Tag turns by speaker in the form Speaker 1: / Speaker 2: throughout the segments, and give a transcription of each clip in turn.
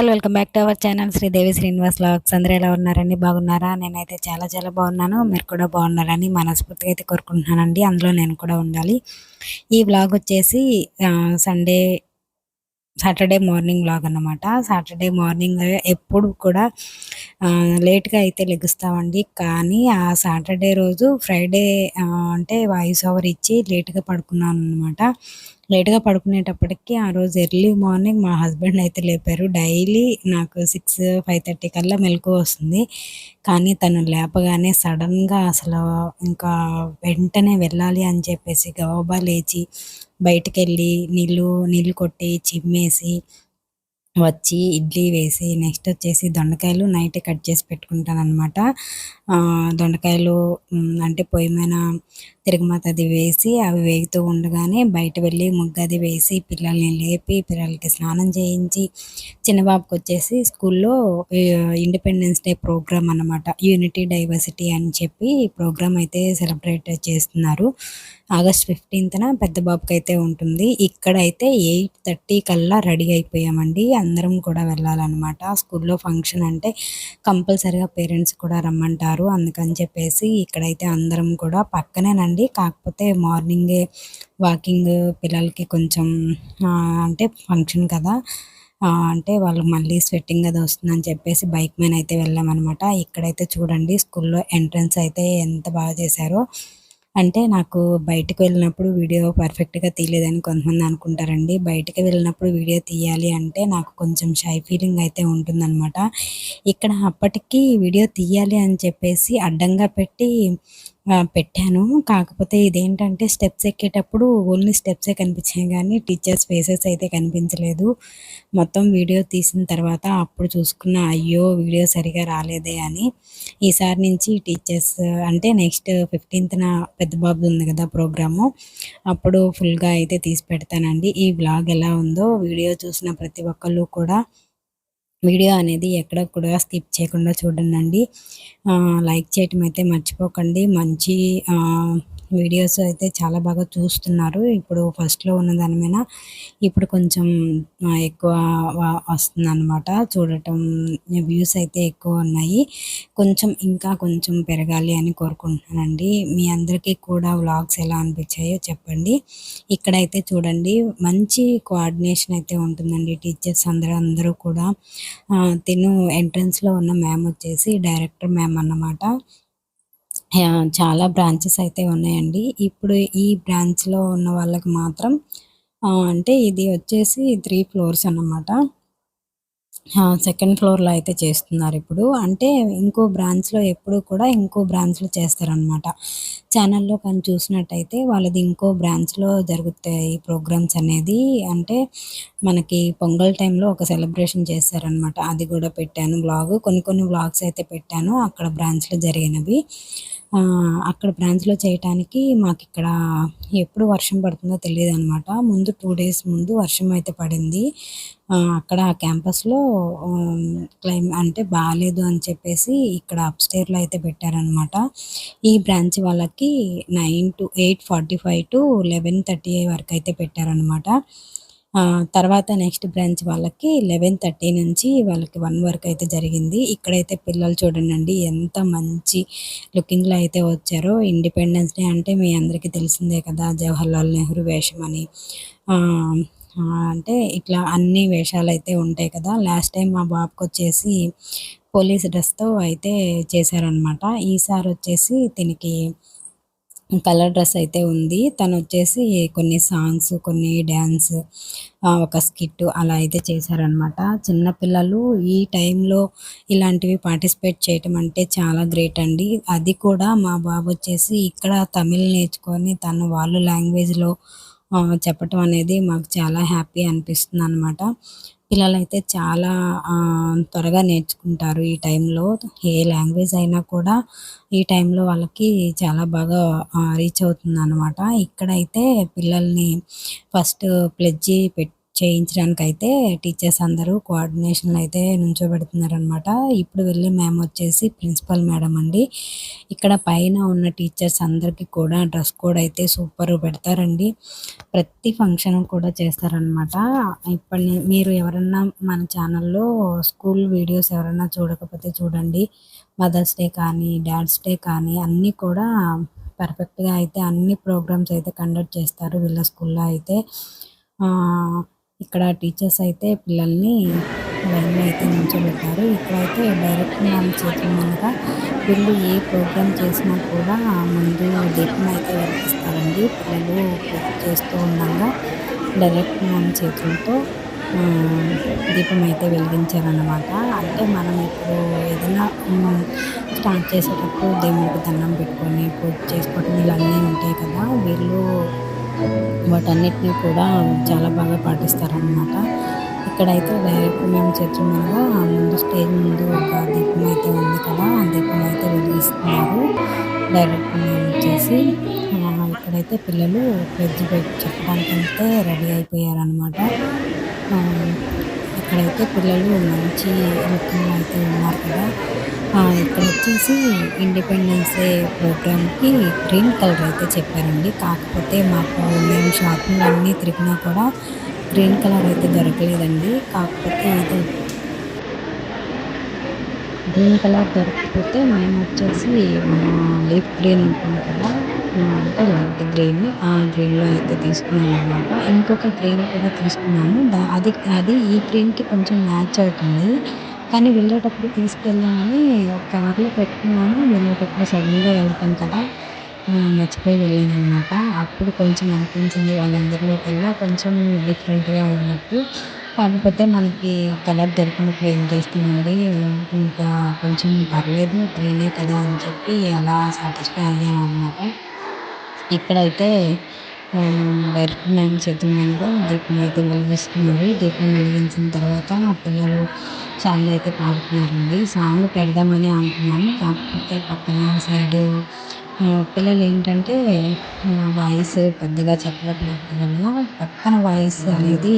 Speaker 1: All welcome back to our channel Sridevi Srinivas vlogs అందరూ ఎలా ఉన్నారండి? బాగున్నారా? నేనైతే చాలా చాలా బాగున్నాను. మీరు కూడా బాగున్నారని మనస్ఫూర్తిగా అయితే కోరుకుంటున్నానండి. అందులో నేను కూడా ఉండాలి. ఈ బ్లాగ్ వచ్చేసి సండే సాటర్డే మార్నింగ్ బ్లాగ్ అనమాట సాటర్డే మార్నింగ్ ఎప్పుడు కూడా లేట్గా అయితే లెగుస్తామండి. కానీ ఆ సాటర్డే రోజు ఫ్రైడే అంటే వాయిస్ ఓవర్ ఇచ్చి లేట్గా పడుకున్నాను అనమాట లేట్గా పడుకునేటప్పటికి ఆ రోజు ఎర్లీ మార్నింగ్ మా హస్బెండ్ అయితే లేపారు. డైలీ నాకు సిక్స్ ఫైవ్ థర్టీ కల్లా మెలకు వస్తుంది. కానీ తను లేపగానే సడన్గా అసలు ఇంకా వెంటనే వెళ్ళాలి అని చెప్పేసి గవబా లేచి బయటికి వెళ్ళి నీళ్ళు నీళ్ళు కొట్టి చిమ్మేసి వచ్చి ఇడ్లీ వేసి నెక్స్ట్ వచ్చేసి దొండకాయలు నైట్ కట్ చేసి పెట్టుకుంటాను అనమాట దొండకాయలు అంటే పొయ్యి మీద తిరగమాత అది వేసి అవి వేగుతూ ఉండగానే బయట వెళ్ళి ముగ్గది వేసి పిల్లల్ని లేపి పిల్లలకి స్నానం చేయించి చిన్నబాబుకి వచ్చేసి స్కూల్లో ఇండిపెండెన్స్ డే ప్రోగ్రామ్ అనమాట యూనిటీ డైవర్సిటీ అని చెప్పి ప్రోగ్రామ్ అయితే సెలబ్రేట్ చేస్తున్నారు. ఆగస్ట్ ఫిఫ్టీన్త్న పెద్ద బాబుకి అయితే ఉంటుంది. ఇక్కడైతే ఎయిట్ థర్టీ కల్లా రెడీ అయిపోయామండి. అందరం కూడా వెళ్ళాలన్నమాట. స్కూల్లో ఫంక్షన్ అంటే కంపల్సరిగా పేరెంట్స్ కూడా రమ్మంటారు. అందుకని చెప్పేసి ఇక్కడైతే అందరం కూడా పక్కనే పక్కనేనండి కాకపోతే మార్నింగే వాకింగ్ పిల్లలకి కొంచెం అంటే ఫంక్షన్ కదా. అంటే వాళ్ళు మళ్ళీ స్వెట్టింగ్ అది వస్తుందని చెప్పేసి బైక్ మీద అయితే వెళ్ళామన్నమాట. ఇక్కడైతే చూడండి స్కూల్లో ఎంట్రన్స్ అయితే ఎంత బాగా చేశారో. అంటే నాకు బయటకు వెళ్ళినప్పుడు వీడియో పర్ఫెక్ట్గా తీయలేదని కొంతమంది అనుకుంటారండి. బయటకు వెళ్ళినప్పుడు వీడియో తీయాలి అంటే నాకు కొంచెం షై ఫీలింగ్ అయితే ఉంటుందన్నమాట. ఇక్కడ అప్పటికి వీడియో తీయాలి అని చెప్పేసి అడ్డంగా పెట్టి పెట్టాను. కాకపోతే ఇదేంటంటే స్టెప్స్ ఎక్కేటప్పుడు ఓన్లీ స్టెప్సే కనిపించాయి కానీ టీచర్స్ ఫేసెస్ అయితే కనిపించలేదు. మొత్తం వీడియో తీసిన తర్వాత అప్పుడు చూసుకున్న అయ్యో వీడియో సరిగా రాలేదే అని ఈసారి నుంచి టీచర్స్ అంటే నెక్స్ట్ ఫిఫ్టీన్త్న పెద్ద బాబు ఉంది కదా ప్రోగ్రాము అప్పుడు ఫుల్గా అయితే తీసి పెడతానండి. ఈ బ్లాగ్ ఎలా ఉందో వీడియో చూసిన ప్రతి ఒక్కళ్ళు కూడా వీడియో అనేది ఎక్కడ కూడా స్కిప్ చేయకుండా చూడండి. లైక్ చేయటం అయితే మర్చిపోకండి. మంచి వీడియోస్ అయితే చాలా బాగా చూస్తున్నారు. ఇప్పుడు ఫస్ట్లో ఉన్న దాని మీద ఇప్పుడు కొంచెం ఎక్కువ వస్తుందన్నమాట. చూడటం వ్యూస్ అయితే ఎక్కువ ఉన్నాయి. కొంచెం ఇంకా కొంచెం పెరగాలి అని కోరుకుంటున్నానండి. మీ అందరికీ కూడా వ్లాగ్స్ ఎలా అనిపించాయో చెప్పండి. ఇక్కడైతే చూడండి మంచి కోఆర్డినేషన్ అయితే ఉంటుందండి టీచర్స్ అందరూ అందరూ కూడా. తిను ఎంట్రన్స్లో ఉన్న మ్యామ్ వచ్చేసి డైరెక్టర్ మ్యామ్ అన్నమాట. చాలా బ్రాంచెస్ అయితే ఉన్నాయండి. ఇప్పుడు ఈ బ్రాంచ్లో ఉన్న వాళ్ళకి మాత్రం అంటే ఇది వచ్చేసి త్రీ ఫ్లోర్స్ అన్నమాట. సెకండ్ ఫ్లోర్లో అయితే చేస్తున్నారు ఇప్పుడు. అంటే ఇంకో బ్రాంచ్లో ఎప్పుడు కూడా ఇంకో బ్రాంచ్లో చేస్తారనమాట ఛానల్లో కానీ చూసినట్టయితే వాళ్ళది ఇంకో బ్రాంచ్లో జరుగుతాయి ప్రోగ్రామ్స్ అనేది. అంటే మనకి పొంగల్ టైంలో ఒక సెలబ్రేషన్ చేస్తారనమాట అది కూడా పెట్టాను బ్లాగ్ కొన్ని కొన్ని బ్లాగ్స్ అయితే పెట్టాను. అక్కడ బ్రాంచ్లో జరిగినవి. అక్కడ బ్రాంచ్లో చేయటానికి మాకు ఇక్కడ ఎప్పుడు వర్షం పడుతుందో తెలియదు అనమాట ముందు టూ డేస్ ముందు వర్షం అయితే పడింది. అక్కడ ఆ క్యాంపస్లో క్లైమ్ అంటే బాగాలేదు అని చెప్పేసి ఇక్కడ అప్స్టేర్లో అయితే పెట్టారనమాట ఈ బ్రాంచ్ వాళ్ళకి nine to eight forty five to eleven thirty వరకు అయితే పెట్టారనమాట తర్వాత నెక్స్ట్ బ్రాంచ్ వాళ్ళకి లెవెన్ థర్టీ నుంచి వాళ్ళకి వన్ వరకు అయితే జరిగింది. ఇక్కడైతే పిల్లలు చూడండి ఎంత మంచి లుకింగ్లో అయితే వచ్చారో. ఇండిపెండెన్స్ డే అంటే మీ అందరికీ తెలిసిందే కదా జవహర్లాల్ నెహ్రూ వేషం అని. అంటే ఇట్లా అన్ని వేషాలు అయితే ఉంటాయి కదా. లాస్ట్ టైం మా బాబుకి వచ్చేసి పోలీస్ డ్రెస్తో అయితే చేశారనమాట ఈసారి వచ్చేసి దీనికి కలర్ డ్రెస్ అయితే ఉంది. తను వచ్చేసి కొన్ని సాంగ్స్ కొన్ని డ్యాన్స్ ఒక స్కిట్ అలా అయితే చేశారనమాట చిన్నపిల్లలు ఈ టైంలో ఇలాంటివి పార్టిసిపేట్ చేయటం అంటే చాలా గ్రేట్ అండి. అది కూడా మా బాబు వచ్చేసి ఇక్కడ తమిళ్ నేర్చుకొని తను వాళ్ళు లాంగ్వేజ్లో చెప్పటం అనేది మాకు చాలా హ్యాపీ అనిపిస్తుంది అనమాట పిల్లలైతే చాలా త్వరగా నేర్చుకుంటారు ఈ టైంలో. ఏ లాంగ్వేజ్ అయినా కూడా ఈ టైంలో వాళ్ళకి చాలా బాగా రీచ్ అవుతుంది అనమాట ఇక్కడైతే పిల్లల్ని ఫస్ట్ ప్లెడ్జి పెట్టి చేయించడానికి అయితే టీచర్స్ అందరూ కోఆర్డినేషన్ అయితే నుంచోబెడుతున్నారనమాట ఇప్పుడు వెళ్ళే మేము వచ్చేసి ప్రిన్సిపల్ మేడం అండి. ఇక్కడ పైన ఉన్న టీచర్స్ అందరికీ కూడా డ్రెస్ కోడ్ అయితే సూపర్ పెడతారండి. ప్రతి ఫంక్షన్ కూడా చేస్తారనమాట ఇప్పటి మీరు ఎవరన్నా మన ఛానల్లో స్కూల్ వీడియోస్ ఎవరన్నా చూడకపోతే చూడండి. మదర్స్ డే కానీ డాడ్స్ డే కానీ అన్నీ కూడా పర్ఫెక్ట్గా అయితే అన్ని ప్రోగ్రామ్స్ అయితే కండక్ట్ చేస్తారు వీళ్ళ స్కూల్లో అయితే. ఇక్కడ టీచర్స్ అయితే పిల్లల్ని లైన్లో అయితే నిల్చోబెట్టారు. ఇక్కడైతే డైరెక్ట్ మ్యామ్ చేతుల మీదుగా వీళ్ళు ఏ ప్రోగ్రామ్ చేసినా కూడా ముందు దీపం అయితే వెలిగిస్తారండి. పిల్లలు చేస్తూ ఉండగా డైరెక్ట్ మ్యామ్ చేతులతో దీపం అయితే వెలిగించారనమాట అంటే మనం ఇప్పుడు ఏదైనా స్టార్ట్ చేసేటప్పుడు దేవుడికి దండం పెట్టుకొని పూజ చేసుకోవటం ఇవన్నీ ఉంటాయి కదా. వీళ్ళు వాటన్నిటినీ కూడా చాలా బాగా పాటిస్తారనమాట ఇక్కడైతే డైరెక్ట్ మేము చర్చి మీద ముందు స్టేజ్ ముందు ఒక దీపం అయితే ఉంది కదా ఆ దీపం అయితే వెలిగిస్తున్నారు. డైరెక్ట్ మేము వచ్చేసి ఇక్కడైతే పిల్లలు వెజ్ పెట్టి అయితే రెడీ అయిపోయారనమాట ఇక్కడైతే పిల్లలు మంచి లుకింగ్ అయితే ఉన్నారు కదా. ఇక్కడ వచ్చేసి ఇండిపెండెన్స్ డే ప్రోగ్రామ్కి గ్రీన్ కలర్ అయితే చెప్పారండి. కాకపోతే మాకు మేము షాపింగ్ అన్నీ తిరిగినా కూడా గ్రీన్ కలర్ అయితే దొరకలేదండి. కాకపోతే ఇది గ్రీన్ కలర్ దొరకకపోతే మేము వచ్చేసి లీఫ్ గ్రీన్ ఉంటుంది కదా అంటే లైట్ గ్రీన్ ఆ గ్రీన్లో అయితే తీసుకున్నాను అనమాట ఇంకొక గ్రీన్ కూడా తీసుకున్నాను అది అది ఈ గ్రీన్కి కొంచెం మ్యాచ్ అవుతుంది. కానీ వెళ్ళేటప్పుడు తీసుకెళ్ళాలని ఒక కవర్లో పెట్టుకున్నాను. వెళ్ళేటప్పుడు సడన్గా వెళ్తాం కదా మర్చిపోయి వెళ్ళాను అనమాట అప్పుడు కొంచెం అనిపించింది వాళ్ళందరిలో కన్నా కొంచెం డిఫరెంట్గా ఉన్నట్టు. కాకపోతే మనకి కలర్ దొరికినప్పుడు ఏం చేస్తామండి ఇంకా కొంచెం పర్లేదు గ్రీనే కదా అని చెప్పి అలా సాటిస్ఫై అయ్యాను అనమాట ఇక్కడైతే డైరెక్ట్ మ్యామ్ చేతుల మీదుగా దీపం అయితే వెలిగిస్తున్నారు. దీపం వెలిగించిన తర్వాత పిల్లలు సాంగ్ అయితే పాడుతున్నారండి. సాంగ్ పెడదామని అనుకున్నాను కాకపోతే పక్కన సైడు పిల్లలు ఏంటంటే వాయిస్ పెద్దగా చెప్పలేకపోవడం వల్ల పక్కన వాయిస్ అనేది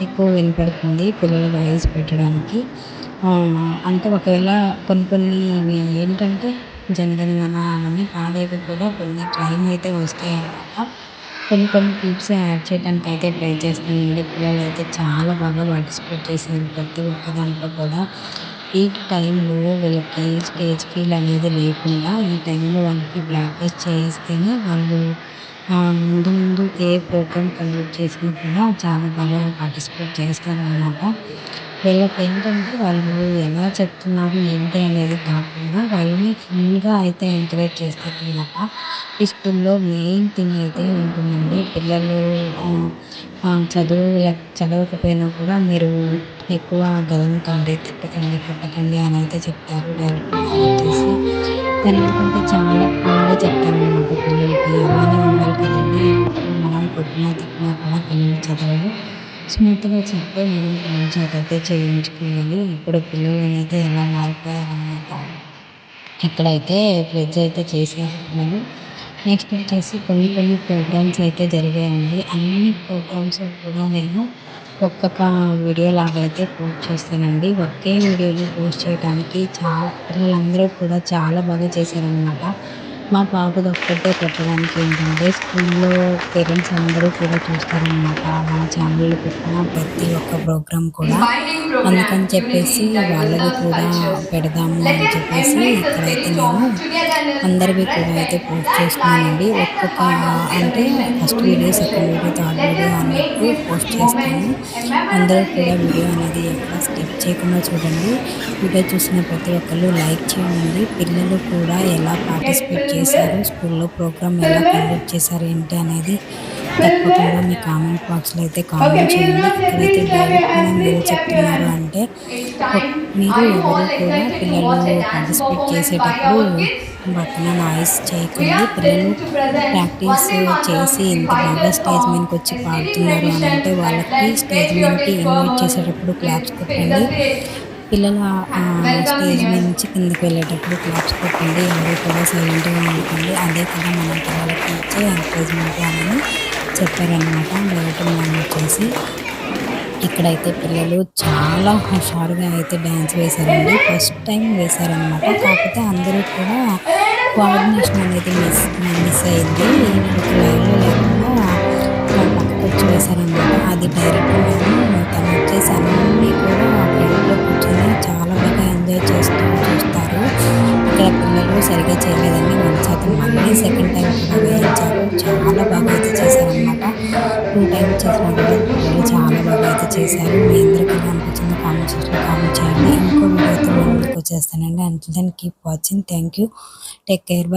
Speaker 1: ఎక్కువ వినపడుతుంది పిల్లల వాయిస్ పెట్టడానికి. అంటే ఒకవేళ కొన్ని కొన్ని ఏంటంటే జనగణమన అని పాడేవి కూడా కొన్ని టైం అయితే వస్తాయి అన్నమాట కొన్ని కొన్ని క్లిప్స్ యాడ్ చేయడానికి అయితే ట్రై చేస్తానండి. పిల్లలు అయితే చాలా బాగా పార్టిసిపేట్ చేశారు ప్రతి ఒక్క దాంట్లో కూడా. ఈ టైంలో వీళ్ళకి స్టేజ్ ఫీల్ అనేది లేకుండా ఈ టైంలో వాళ్ళకి ప్రాక్టీస్ చేయిస్తేనే వాళ్ళు ముందు ముందు ఏ ప్రోగ్రామ్ కండక్ట్ చేసినా కూడా చాలా బాగా పార్టిసిపేట్ చేస్తారనమాట వీళ్ళకి ఏంటంటే వాళ్ళు ఎలా చెప్తున్నారు ఏంటి అనేది కాకుండా వాళ్ళని ఫుల్గా అయితే ఎంకరేజ్ చేస్తారనమాట ఈ స్కూల్లో మెయిన్ థింగ్ అయితే ఉంటుందండి. పిల్లలు చదువు చదవకపోయినా కూడా మీరు ఎక్కువ గదనకండి తిట్టకండి కొట్టకండి అని అయితే చెప్తారు. డైరెక్ట్గా వచ్చేసి ఏంటంటే చాలా బాగా చెప్తారనమాట పిల్లలకి. అలానే ఉండాలి కదండి. మనం కొట్టినా తిట్టినా కూడా పిల్లలు చదవరు. స్మూత్గా చెప్పే మనం మంచి అయితే చేయించుకోవాలి ఇప్పుడు పిల్లలు అనేది ఎలా మారిపోయారనమాట ఇక్కడైతే ఫ్రిడ్జ్ అయితే చేసేస్తున్నాను. నెక్స్ట్ వచ్చేసి కొన్ని కొన్ని ప్రోగ్రామ్స్ అయితే జరిగాయండి. అన్ని ప్రోగ్రామ్స్ కూడా నేను ఒక్కొక్క వీడియో లాగా అయితే పోస్ట్ చేస్తానండి. ఒకే వీడియోని పోస్ట్ చేయడానికి చాలా పిల్లలందరూ కూడా చాలా బాగా చేశారనమాట మా బాబుది ఒక్కటే పెట్టడానికి ఏంటంటే స్కూల్లో పేరెంట్స్ అందరూ కూడా చూస్తారనమాట మన ఛానల్లో పెట్టిన ప్రతి ఒక్క ప్రోగ్రామ్ కూడా అందుకని చెప్పేసి వాళ్ళని కూడా పెడదాము అని చెప్పేసి ఇక్కడైతే నేను అందరివి కూడా అయితే పోస్ట్ చేస్తున్నానండి ఒక్కొక్క అంటే first video second video third video అన్నట్టు పోస్ట్ చేస్తాను అందరూ కూడా వీడియో అనేది ఎక్కడ స్కిప్ చేయకుండా చూడండి. వీడియో చూసిన ప్రతి ఒక్కళ్ళు లైక్ చేయండి. పిల్లలు కూడా ఎలా పార్టిసిపేట్ చేశారు? స్కూల్లో ప్రోగ్రామ్ ఎలా కండక్ట్ చేశారు? ఏంటి అనేది తప్పకుండా మీ కామెంట్ బాక్స్లో అయితే కామెంట్ చేయండి. ఇక్కడైతే ఏం చెప్తున్నారు అంటే మీరు ఎవరు కూడా పిల్లలు పార్టిసిపేట్ చేసేటప్పుడు పక్కన నాయిస్ చేయకండి. పిల్లలు ప్రాక్టీస్ చేసి ఇంత బాగా స్టేజ్ మీదకి వచ్చి పాడుతున్నారు అని అంటే వాళ్ళకి స్టేజ్ మీదకి ఇన్వైట్ చేసేటప్పుడు క్లాప్స్ కొట్టండి. పిల్లలు స్టేజ్ మీద నుంచి కిందకి వెళ్ళేటప్పుడు క్లాప్స్ కొట్టండి. ఎవరు కూడా సైలెంట్గా ఉంటుంది అదే కదా మన పిల్లలకి ఇచ్చే ఎంకరేజ్మెంట్ అని చెప్పారనమాట డైరెక్ట్ మ్యామ్ వచ్చేసి ఇక్కడైతే పిల్లలు చాలా హుషారుగా అయితే డ్యాన్స్ వేశారండి. ఫస్ట్ టైం వేశారనమాట కాకపోతే అందరూ కూడా కోఆర్డినేషన్ అనేది మిస్ మిస్ అయింది. లైవ్లో లేకుండా పక్కకు వచ్చి వేశారనమాట అది డైరెక్ట్ మేము తను వచ్చేసి అన్నీ కూడా ఫ్రెండ్లో కూర్చొని చాలా టూ టైమ్స్ చాలా బాగా అయితే చేశారు మీ అందరికీ ఎలా అనిపించిందో. కామెంట్ సెక్షన్లో కామెంట్ చేయండి. ఇంకో వీడియోతో మేము ముందుకు వచ్చేస్తానండి. అంటే then keep watching thank you take care bye